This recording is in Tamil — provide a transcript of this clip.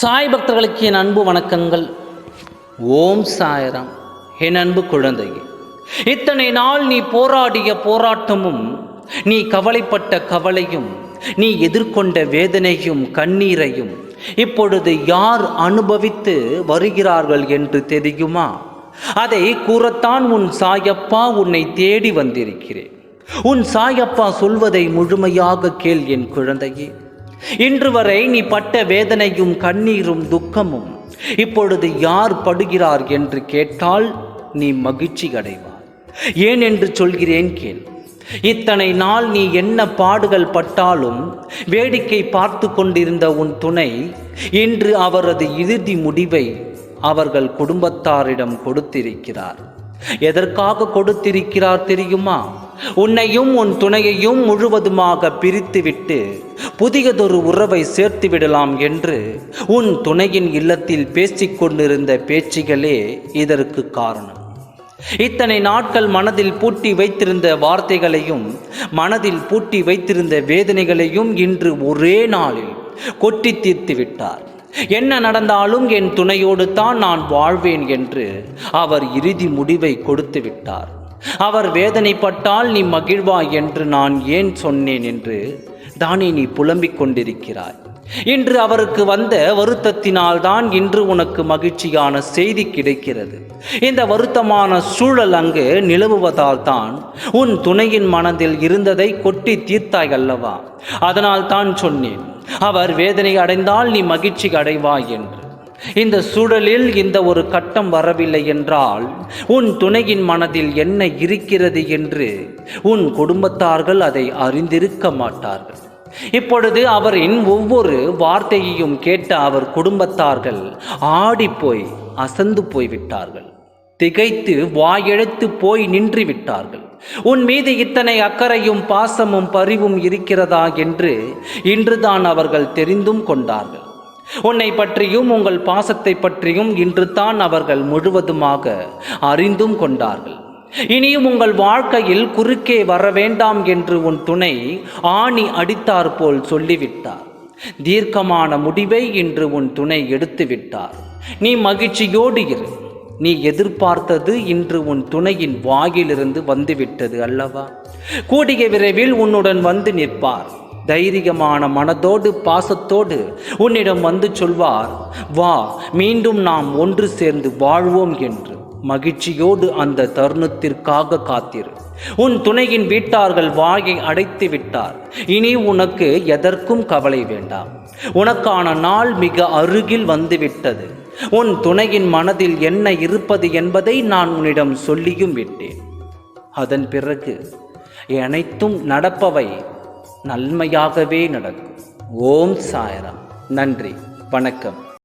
சாய் பக்தர்களுக்கு என் அன்பு வணக்கங்கள். ஓம் சாயராம். என் அன்பு குழந்தையே இத்தனை நாள் நீ போராடிய போராட்டமும் நீ கவலைப்பட்ட கவலையும் நீ எதிர்கொண்ட வேதனையும் கண்ணீரையும் இப்பொழுது யார் அனுபவித்து வருகிறார்கள் என்று தெரியுமா? அதை கூறத்தான் உன் சாயப்பா உன்னை தேடி வந்திருக்கிறேன். உன் சாயப்பா சொல்வதை முழுமையாக கேள் என் குழந்தையே. இன்று வரை நீ பட்ட வேதனையும் கண்ணீரும் துக்கமும். இப்பொழுது யார் படுகிறார் என்று கேட்டால் நீ மகிழ்ச்சி அடைவார் ஏன் என்று சொல்கிறேன் கேள். இத்தனை நாள் நீ என்ன பாடுகள் பட்டாலும் வேடிக்கை பார்த்து கொண்டிருந்த உன் துணை இன்று அவரது இறுதி முடிவை அவர்கள் குடும்பத்தாரிடம் கொடுத்திருக்கிறார். எதற்காக கொடுத்திருக்கிறார் தெரியுமா? உன்னையும் உன் துணையையும் முழுவதுமாக பிரித்துவிட்டு புதியதொரு உறவை சேர்த்து விடலாம் என்று உன் துணையின் இல்லத்தில் பேசிக்கொண்டிருந்த பேச்சுகளே இதற்கு காரணம். இத்தனை நாட்கள் மனதில் பூட்டி வைத்திருந்த வார்த்தைகளையும் மனதில் பூட்டி வைத்திருந்த வேதனைகளையும் இன்று ஒரே நாளில் கொட்டி தீர்த்து விட்டார். என்ன நடந்தாலும் என் துணையோடு தான் நான் வாழ்வேன் என்று அவர் இறுதி முடிவை கொடுத்து விட்டார். அவர் வேதனைப்பட்டால் நீ மகிழ்வாய் என்று நான் ஏன் சொன்னேன் என்று தானே நீ புலம்பிக் கொண்டிருக்கிறாய். இன்று அவருக்கு வந்த வருத்தத்தினால் தான் இன்று உனக்கு மகிழ்ச்சியான செய்தி கிடைக்கிறது. இந்த வருத்தமான சூழல் அங்கு நிலவுவதால் தான் உன் துணையின் மனதில் இருந்ததை கொட்டி தீர்த்தாய் அல்லவா? அதனால் தான் சொன்னேன் அவர் வேதனை அடைந்தால் நீ மகிழ்ச்சி அடைவாய் என்று. இந்த சூழலில் இந்த ஒரு கட்டம் வரவில்லை என்றால் உன் துணையின் மனதில் என்ன இருக்கிறது என்று உன் குடும்பத்தார்கள் அதை அறிந்திருக்க மாட்டார்கள். இப்பொழுது அவரின் ஒவ்வொரு வார்த்தையையும் கேட்ட அவர் குடும்பத்தார்கள் ஆடிப்போய் அசந்து போய்விட்டார்கள். திகைத்து வாயெழுத்து போய் நின்று விட்டார்கள் உன் மீது இத்தனை அக்கறையும் பாசமும் பரிவும் இருக்கிறதா என்று இன்றுதான் அவர்கள் தெரிந்தும் கொண்டார்கள். உன்னை பற்றியும் உங்கள் பாசத்தை பற்றியும் இன்று தான் அவர்கள் முழுவதுமாக அறிந்தும் கொண்டார்கள். இனியும் உங்கள் வாழ்க்கையில் குறுக்கே வர வேண்டாம் என்று உன் துணை ஆணி அடித்தார் போல் சொல்லிவிட்டார். தீர்க்கமான முடிவை இன்று உன் துணை எடுத்து விட்டார் நீ மகிழ்ச்சியோடு இரு. நீ எதிர்பார்த்தது இன்று உன் துணையின் வாயிலிருந்து வந்துவிட்டது அல்லவா? கூடிய விரைவில் உன்னுடன் வந்து நிற்பார். தைரியமான மனதோடு பாசத்தோடு உன்னிடம் வந்து சொல்வார் வா மீண்டும் நாம் ஒன்று சேர்ந்து வாழ்வோம் என்று மகிழ்ச்சியோடு அந்த தருணத்திற்காக காத்திரு. உன் துணையின் வீட்டார்கள் வாயை அடைத்து விட்டார். இனி உனக்கு எதற்கும் கவலை வேண்டாம். உனக்கான நாள் மிக அருகில் வந்துவிட்டது. உன் துணையின் மனதில் என்ன இருப்பது என்பதை நான் உன்னிடம் சொல்லியும் விட்டேன். அதன் பிறகு அனைத்தும் நடப்பவை நன்மையாகவே நடக்கும். ஓம் சாயராம். நன்றி. வணக்கம்.